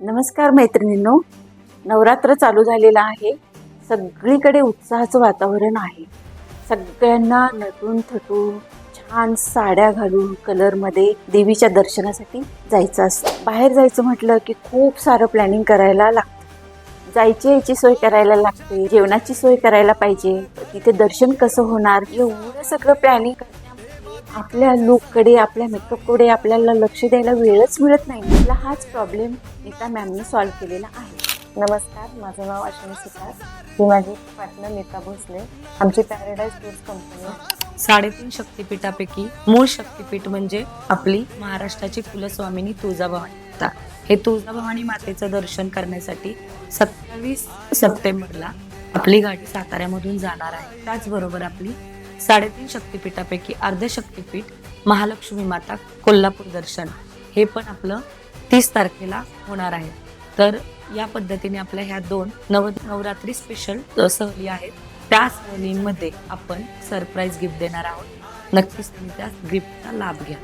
नमस्कार मैत्रिणींनो. नवरात्र चालू झालेलं आहे. सगळीकडे उत्साहाचं वातावरण आहे. सगळ्यांना नटून थटून छान साड्या घालून कलरमध्ये देवीच्या दर्शनासाठी जायचं असतं बाहेर जायचं म्हटलं की खूप सारं प्लॅनिंग करायला लागतं. जायची याची सोय करायला लागते. जेवणाची सोय करायला पाहिजे. तिथे दर्शन कसं होणार? एवढं सगळं प्लॅनिंग करण्यामध्ये आपल्या लुककडे आपल्या मेकअपकडे आपल्याला लक्ष द्यायला वेळच मिळत नाही. आपला हाच प्रॉब्लेम नीता मॅमने सॉल्व्ह केलेला आहे. नमस्कार माझं नाव अश्विनी सुतार. ही माझी पार्टनर नीता भोसले. आमची पॅराडाईज टूर्स कंपनी साडेतीन शक्तिपीठापैकी मूळ शक्तिपीठ म्हणजे आपली महाराष्ट्राची कुलस्वामिनी तुळजाभवानी. हे तुळजाभवानी मातेचं दर्शन करण्यासाठी सत्तावीस सप्टेंबरला आपली गाडी साताऱ्यामधून जाणार आहे. त्याचबरोबर आपली साडेतीन शक्तिपीठापैकी अर्ध शक्तिपीठ महालक्ष्मी माता कोल्हापूर दर्शन हे पण आपलं तीस तारखेला होणार आहे. तर या पद्धतीने आपल्या ह्या दोन नव नवरात्री स्पेशल सहली आहेत. त्या सहलींमध्ये आपण सरप्राईज गिफ्ट देणार आहोत. नक्कीच तुम्ही त्या गिफ्टचा लाभ घ्या.